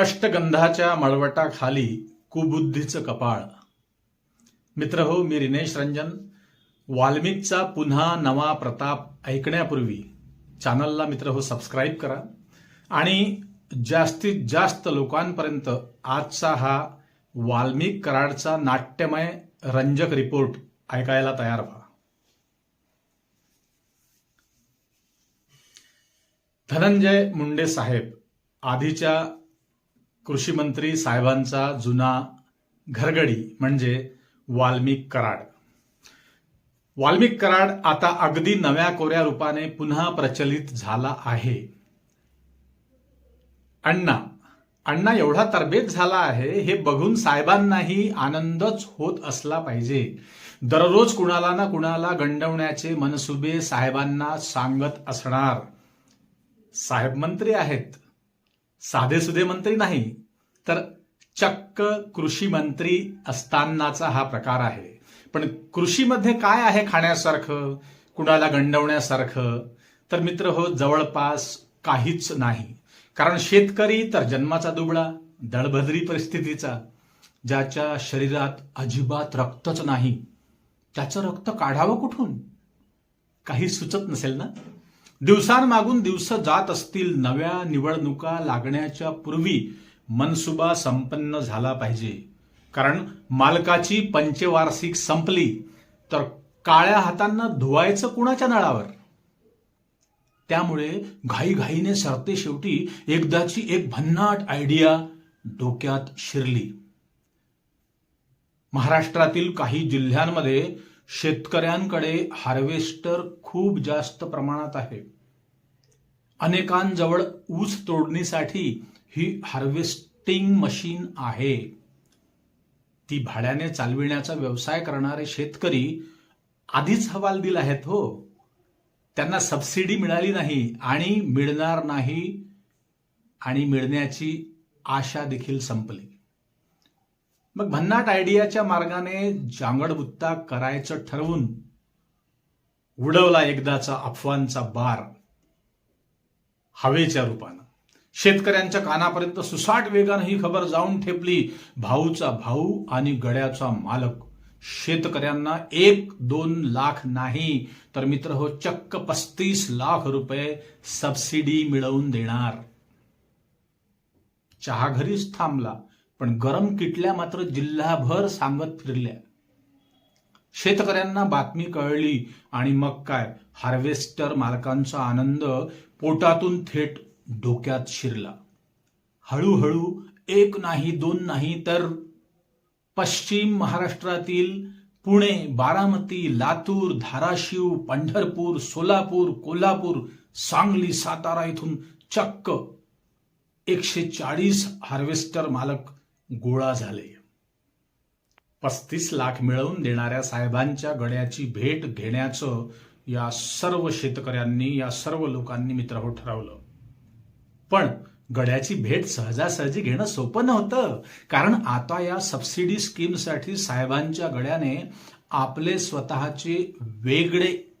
अष्टगंधाच्या मळवटाखाली कुबुद्धीचं कपाळ. मित्र हो मी रिनेश रंजन. वाल्मिकचा पुन्हा नवा प्रताप ऐकण्यापूर्वी चॅनलला मित्र हो सबस्क्राईब करा. आणि जास्तीत जास्त लोकांपर्यंत आजचा हा वाल्मिक कराडचा नाट्यमय रंजक रिपोर्ट ऐकायला तयार व्हा. धनंजय मुंडे साहेब आधीच्या कृषी मंत्री साहेबांचा जुना घरगडी म्हणजे वाल्मिक कराड. वाल्मिक कराड आता अगदी नव्या कोऱ्या रूपाने पुन्हा प्रचलित झाला आहे. अण्णा अण्णा एवढा तरबेज झाला आहे हे बघून साहेबांनाही आनंदच होत असला पाहिजे. दररोज कुणाला ना कुणाला गंडवण्याचे मनसुबे साहेबांना सांगत असणार. साहेब मंत्री आहेत. साधे सुधे मंत्री नाही. तर चक्क कृषी मंत्री असतानाचा हा प्रकार आहे. पण कृषीमध्ये काय आहे खाण्यासारखं? कुणाला गंडवण्यासारखं? तर मित्र हो जवळपास काहीच नाही. कारण शेतकरी तर जन्माचा दुबळा दळभद्री परिस्थितीचा ज्याच्या शरीरात अजिबात रक्तच नाही. त्याचं रक्त काढावं कुठून? काही सुचत नसेल ना? दिवसांमागून दिवस जात असतील नव्या निवडणुका लागण्याच्या पूर्वी मनसुबा संपन्न झाला पाहिजे. कारण मालकाची पंचवार्षिक संपली तर काळ्या हातांना धुवायचं कुणाच्या नळावर? त्यामुळे घाईघाईने सरते शेवटी एकदाची एक भन्नाट आयडिया डोक्यात शिरली. महाराष्ट्रातील काही जिल्ह्यांमध्ये शेतकऱ्यांकडे हार्वेस्टर खूप जास्त प्रमाणात आहे. अनेकांजवळ ऊस तोडणीसाठी ही हार्वेस्टिंग मशीन आहे. ती भाड्याने चालविण्याचा व्यवसाय करणारे शेतकरी आधीच हवाल दिला आहेत हो. त्यांना सबसिडी मिळाली नाही आणि मिळणार नाही आणि मिळण्याची आशा देखील संपली. मग भन्नाट आयडियाच्या मार्गाने जांगडबुत्ता करायचं ठरवून उडवला एकदाचा अफवांचा बार. हवेच्या रूपानं. शेतकऱ्यांच्या कानापर्यंत सुसाट वेगानं ही खबर जाऊन ठेपली भाऊचा भाऊ आणि गड्याचा मालक. शेतकऱ्यांना एक दोन लाख नाही तर मित्र हो चक्क पस्तीस लाख रुपये सबसिडी मिळवून देणार. चहा घरीच थांबला पण गरम किटल्या मात्र जिल्हाभर सांगत फिरल्या. शेतकऱ्यांना बातमी कळली आणि मग काय? हार्वेस्टर मालकांचा आनंद पोटातून थेट डोक्यात शिरला. हळूहळू एक नाही दोन नाही तर पश्चिम महाराष्ट्रातील पुणे बारामती लातूर धाराशिव पंढरपूर सोलापूर कोल्हापूर सांगली सातारा इथून चक्क एकशे चाळीस हार्वेस्टर मालक गोळा झाले. पस्तीस लाख मिळवून देणाऱ्या साहेबांच्या गड्याची भेट घेण्याचं या सर्व शेतकऱ्यांनी या सर्व लोकांनी मित्र ठरवलं. पण गड्याची भेट सहजासहजी घेणं सोपं नव्हतं. कारण आता या सबसिडी स्कीमसाठी साहेबांच्या गड्याने आपले स्वतःचे वेगळे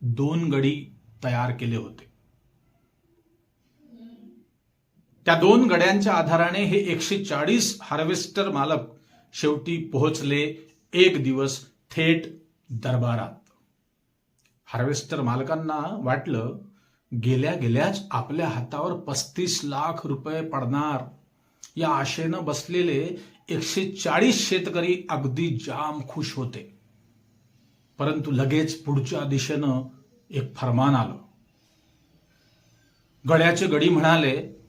दोन गडी तयार केले होते. त्या दोन गड्यांच्या आधाराने हे एकशे चाळीस हार्वेस्टर मालक शेवटी पोहोचले. एक दिवस थेट दरबारात. हार्वेस्टर मालकांना वाटलं गेल्या गेल्याच आपल्या हातावर पस्तीस लाख रुपये पडणार. या आशेनं बसलेले एकशे चाळीस शेतकरी अगदी जाम खुश होते. परंतु लगेच पुढच्या दिशेनं एक फरमान आलं. गळ्याचे गडी म्हणाले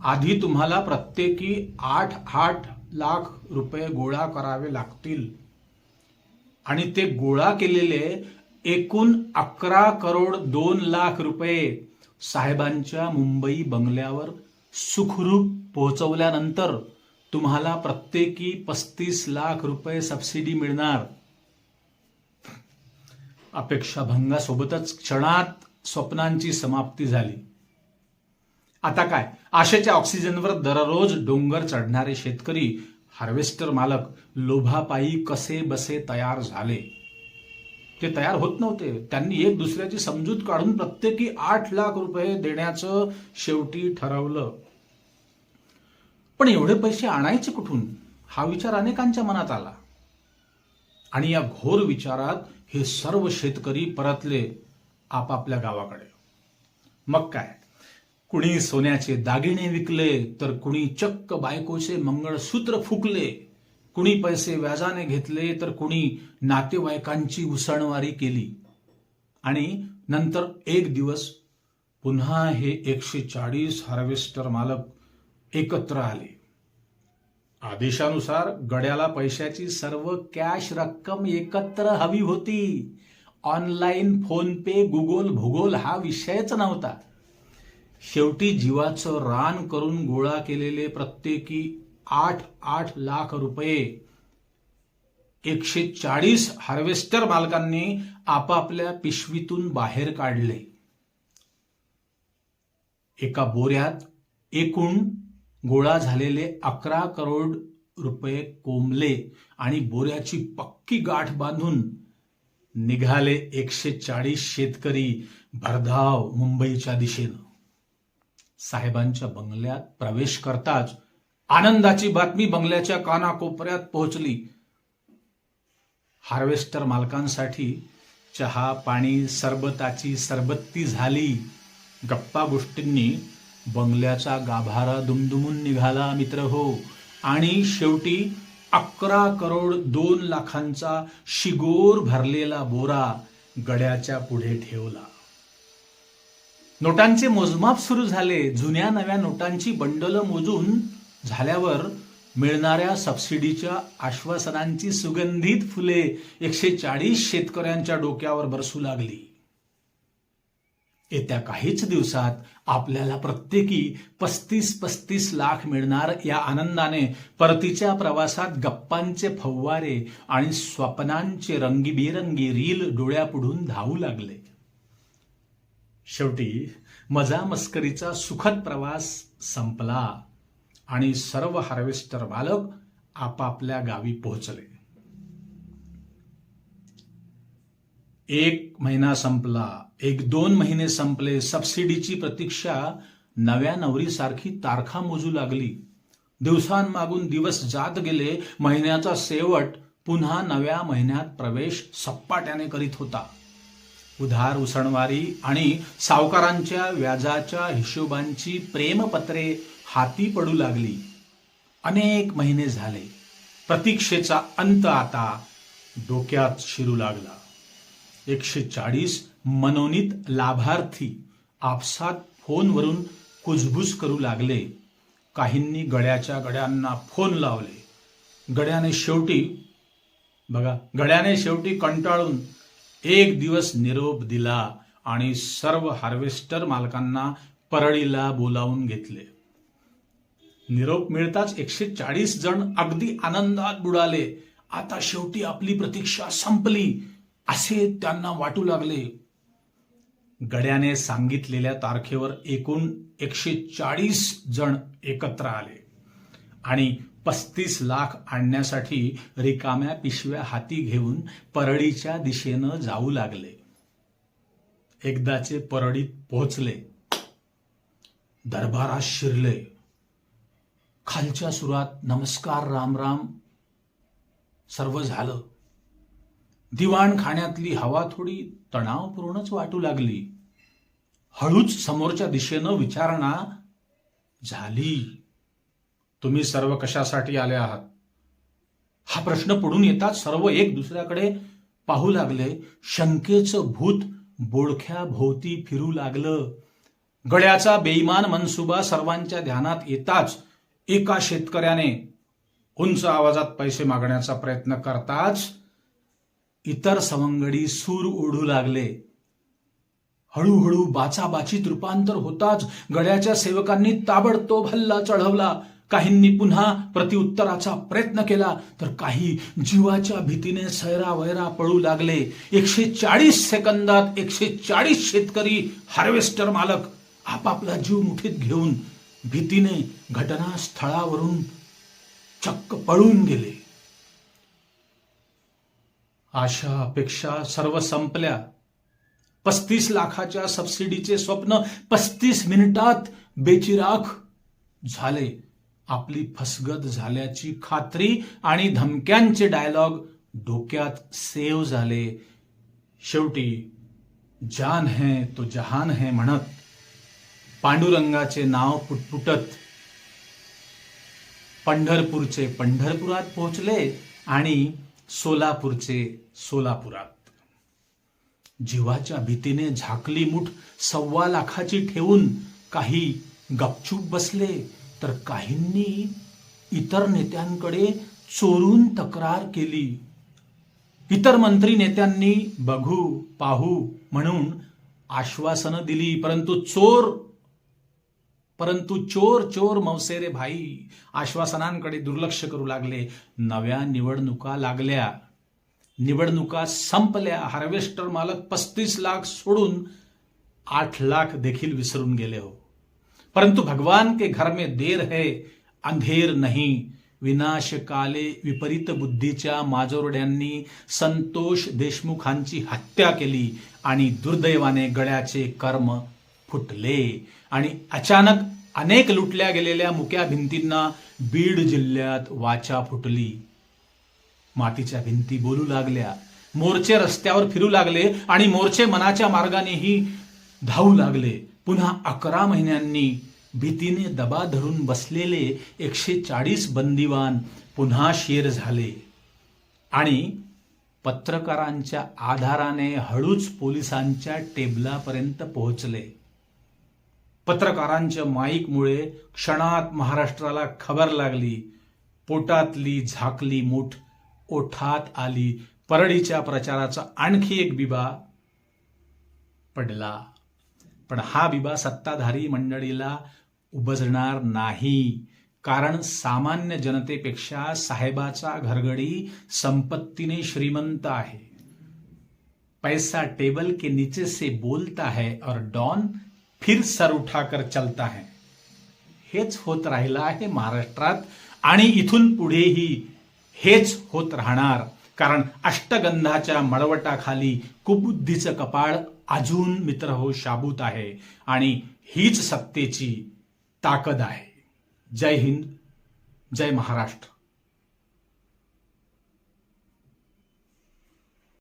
आधी तुम्हाला प्रत्येकी आठ आठ लाख रुपये गोळा करावे लागतील. आणि ते गोळा केलेले एकूण अकरा करोड दोन लाख रुपये साहेबांच्या मुंबई बंगल्यावर सुखरूप पोहोचवल्यानंतर तुम्हाला प्रत्येकी पस्तीस लाख रुपये सबसिडी मिळणार. अपेक्षाभंगासोबतच क्षणात स्वप्नांची समाप्ती झाली. आता काय? आशेच्या ऑक्सिजनवर दररोज डोंगर चढणारे शेतकरी हार्वेस्टर मालक लोभापायी कसे बसे तयार झाले? ते तयार होत नव्हते. त्यांनी एक दुसऱ्याची समजूत काढून प्रत्येकी आठ लाख रुपये देण्याचं शेवटी ठरवलं. पण एवढे पैसे आणायचे कुठून? हा विचार अनेकांच्या मनात आला. आणि या घोर विचारात हे सर्व शेतकरी परतले आपापल्या गावाकडे. मग काय? कुणी सोन्याचे दागिने विकले तर कुणी चक्क बायकोचे मंगळसूत्र फुकले. कुणी पैसे व्याजाने घेतले तर कुणी नातेवाईकांची उसणवारी केली. आणि नंतर एक दिवस पुन्हा हे एकशे चाळीस हार्वेस्टर मालक एकत्र आले. आदेशानुसार गड्याला पैशाची सर्व कॅश रक्कम एकत्र हवी होती. ऑनलाईन फोन पे गुगल भूगोल हा विषयच नव्हता. शेवटी जीवाचं रान करून गोळा केलेले प्रत्येकी आठ आठ लाख रुपये. एकशे चाळीस हार्वेस्टर मालकांनी आपापल्या पिशवीतून बाहेर काढले. एका बोऱ्यात एकूण गोळा झालेले अकरा करोड रुपये कोंबले आणि बोऱ्याची पक्की गाठ बांधून निघाले एकशे चाळीस शेतकरी भरधाव मुंबईच्या दिशेनं. साहेबांच्या बंगल्यात प्रवेश करताच आनंदाची बातमी बंगल्याच्या कानाकोपऱ्यात पोहोचली. हार्वेस्टर मालकांसाठी चहा पाणी सरबताची सरबत्ती झाली. गप्पा गोष्टींनी बंगल्याचा गाभारा दुमदुमून निघाला मित्र हो. आणि शेवटी अकरा करोड दोन लाखांचा शिगोर भरलेला बोरा गड्याच्या पुढे ठेवला. नोटांचे मोजमाप सुरू झाले. जुन्या नव्या नोटांची बंडल मोजून झाल्यावर मिळणाऱ्या सबसिडीच्या आश्वासनांची सुगंधित फुले एकशे चाळीस शेतकऱ्यांच्या डोक्यावर बरसू लागली. येत्या काहीच दिवसात आपल्याला प्रत्येकी पस्तीस पस्तीस लाख मिळणार या आनंदाने परतीच्या प्रवासात गप्पांचे फव्वारे आणि स्वप्नांचे रंगीबेरंगी रील डोळ्यापुढून धावू लागले. शेवटी मजा मस्करीचा सुखद प्रवास संपला. आणि सर्व हार्वेस्टर मालक आपापल्या गावी पोहोचले. एक महिना संपला. एक दोन महिने संपले. सबसिडीची प्रतीक्षा नव्या नवरीसारखी तारखा मोजू लागली. दिवसांमागून दिवस जात गेले. महिन्याचा शेवट पुन्हा नव्या महिन्यात प्रवेश सपाट्याने करीत होता. उधार उसणवारी आणि सावकारांच्या व्याजाच्या हिशोबांची प्रेमपत्रे हाती पडू लागली. अनेक महिने झाले. प्रतीक्षेचा अंत आता डोक्यात शिरू लागला. एकशे चाळीस मनोनीत लाभार्थी आपसात फोनवरून कुजबुज करू लागले. काहींनी गड्याच्या गड्यांना फोन लावले. गड्याने शेवटी बघा गड्याने शेवटी कंटाळून एक दिवस निरोप दिला आणि सर्व हार्वेस्टर मालकांना परळीला बोलावून घेतले. निरोप मिळताच एकशे चाळीस जण अगदी आनंदात बुडाले. आता शेवटी आपली प्रतीक्षा संपली असे त्यांना वाटू लागले. गड्याने सांगितलेल्या तारखेवर एकूण एकशे चाळीस जण एकत्र आले. आणि पस्तीस लाख आणण्यासाठी रिकाम्या पिशव्या हाती घेऊन परळीच्या दिशेनं जाऊ लागले. एकदाचे परळीत पोहोचले. दरबारात शिरले. खालच्या सुरात नमस्कार राम राम. सर्व झालं. दिवाण खाण्यातली हवा थोडी तणावपूर्णच वाटू लागली. हळूच समोरच्या दिशेनं विचारणा झाली. तुम्ही सर्व कशासाठी आले आहात? हा प्रश्न पडून येताच सर्व एक दुसऱ्याकडे पाहू लागले. शंकेचं भूत बोडख्या भोवती फिरू लागलं. गड्याचा बेईमान मनसुबा सर्वांच्या ध्यानात येताच एका शेतकऱ्याने उंच आवाजात पैसे मागण्याचा प्रयत्न करताच इतर सवंगडी सूर ओढू लागले. हळूहळू बाचाबाचीत रूपांतर होताच गड्याच्या सेवकांनी ताबडतोब हल्ला चढवला. काहींनी पुन्हा प्रतिउत्तराचा प्रयत्न केला तर काही जीवाच्या भीतीने सैरा वैरा पळू लागले. एकशे चाळीस सेकंदात एकशे चाळीस शेतकरी हार्वेस्टर मालक आपापला जीव मुठीत घेऊन भीतीने घटनास्थळावरून चक्क पळून गेले. आशा अपेक्षा सर्व संपल्या. पस्तीस लाखाच्या सबसिडीचे स्वप्न पस्तीस मिनिटात बेचिराख झाले. आपली फसगत झाल्याची खात्री आणि धमक्यांचे डायलॉग डोक्यात सेव्ह झाले. शेवटी जान है तो जहान है म्हणत पांडुरंगाचे नाव पुटपुटत पंढरपूरचे पंढरपुरात पोहोचले आणि सोलापूरचे सोलापुरात. जीवाच्या भीतीने झाकली मुठ सव्वा लाखाची ठेवून काही गपचूप बसले तर काहींनी इतर नेत्यांकडे चोरून तक्रार केली. इतर मंत्री नेत्यांनी बघू पाहू म्हणून आश्वासनं दिली परंतु चोर परंतु चोर चोर मौसेरे भाई आश्वासनांकडे दुर्लक्ष करू लागले. नव्या निवडणुका लागल्या. निवडणुका संपल्या. हार्वेस्टर मालक पस्तीस लाख सोडून आठ लाख देखील विसरून गेले हो. परंतु भगवान के घर में देर है अंधेर नहीं. विनाश काले विपरीत बुद्धीच्या माजोरड्यांनी संतोष देशमुखांची हत्या केली आणि दुर्दैवाने गळ्याचे कर्म फुटले. आणि अचानक अनेक लुटल्या गेलेल्या मुक्या भिंतींना बीड जिल्ह्यात वाचा फुटली. मातीच्या भिंती बोलू लागल्या. मोर्चे रस्त्यावर फिरू लागले आणि मोर्चे मनाच्या मार्गानेही धावू लागले. पुन्हा अकरा महिन्यांनी भीतीने दबा धरून बसलेले एकशे चाळीस बंदिवान पुन्हा शेर झाले. आणि पत्रकारांच्या आधाराने हळूच पोलिसांच्या टेबलापर्यंत पोहोचले. पत्रकारांच्या माईकमुळे क्षणात महाराष्ट्राला खबर लागली. पोटातली झाकली मूठ ओठात आली. परळीच्या प्रचाराचा आणखी एक बिबा पडला. पण हा बिबा सत्ताधारी मंडळीला उबजणार नाही. कारण सामान्य जनतेपेक्षा साहेबाचा घरगडी संपत्तीने श्रीमंत आहे. पैसा टेबल के नीचे से बोलता है और डॉन फिर सर उठाकर चलता है। हेच होत राहिलं आहे महाराष्ट्रात आणि इथून पुढेही हेच होत राहणार कारण अष्टगंधाच्या मळवटाखाली कुबुद्धीचं कपाळ अजून मित्र हो शाबूत आहे आणि हीच सत्तेची ताकद आहे. जय हिंद जय महाराष्ट्र.